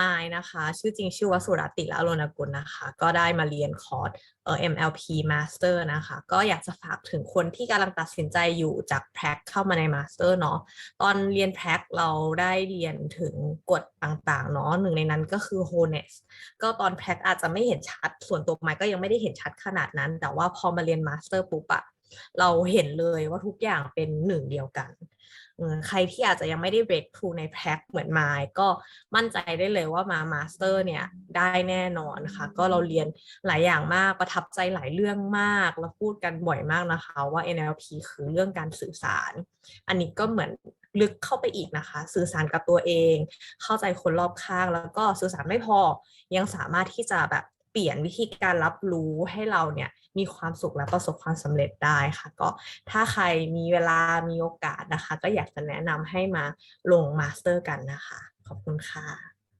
มายนะคะ ชื่อจริงชื่อวสุรติละโรนกุลนะคะ ก็ได้มาเรียนคอร์สเอ่อ MLP Master นะคะ ก็อยากจะฝากถึงคนที่กำลังตัดสินใจอยู่จากแพร็กเข้ามาใน Master เนาะตอนเรียนแพร็กเราได้เรียนถึงกฎต่างๆเนาะหนึ่งในนั้นก็คือ honeys ก็ตอนแพร็กอาจจะไม่เห็นชัด ส่วนตัวไมค์ก็ยังไม่ได้เห็นชัดขนาดนั้น แต่ว่าพอมาเรียน Master ปุ๊บอะเราเห็นเลยว่าทุกอย่างเป็นหนึ่งเดียวกัน ใครที่อาจจะยังไม่ได้ break through ในแพ็คเหมือนมายก็มั่นใจได้เลยว่ามา master เนี่ยได้แน่นอนค่ะ ก็เราเรียนหลายอย่างมากประทับใจหลายเรื่องมากแล้วพูดกันบ่อยมากนะคะว่า NLP คือเรื่องการสื่อสาร อันนี้ก็เหมือนลึกเข้าไปอีกนะคะ สื่อสารกับตัวเอง เข้าใจคนรอบข้างแล้วก็สื่อสารไม่พอยังสามารถที่จะแบบเปลี่ยนวิธีการรับรู้ให้เราเนี่ย มีความสุขและประสบความสำเร็จได้ค่ะ ก็ถ้าใครมีเวลามีโอกาสนะคะ ก็อยากจะแนะนำให้มาลงมาสเตอร์กันนะคะ ขอบคุณค่ะ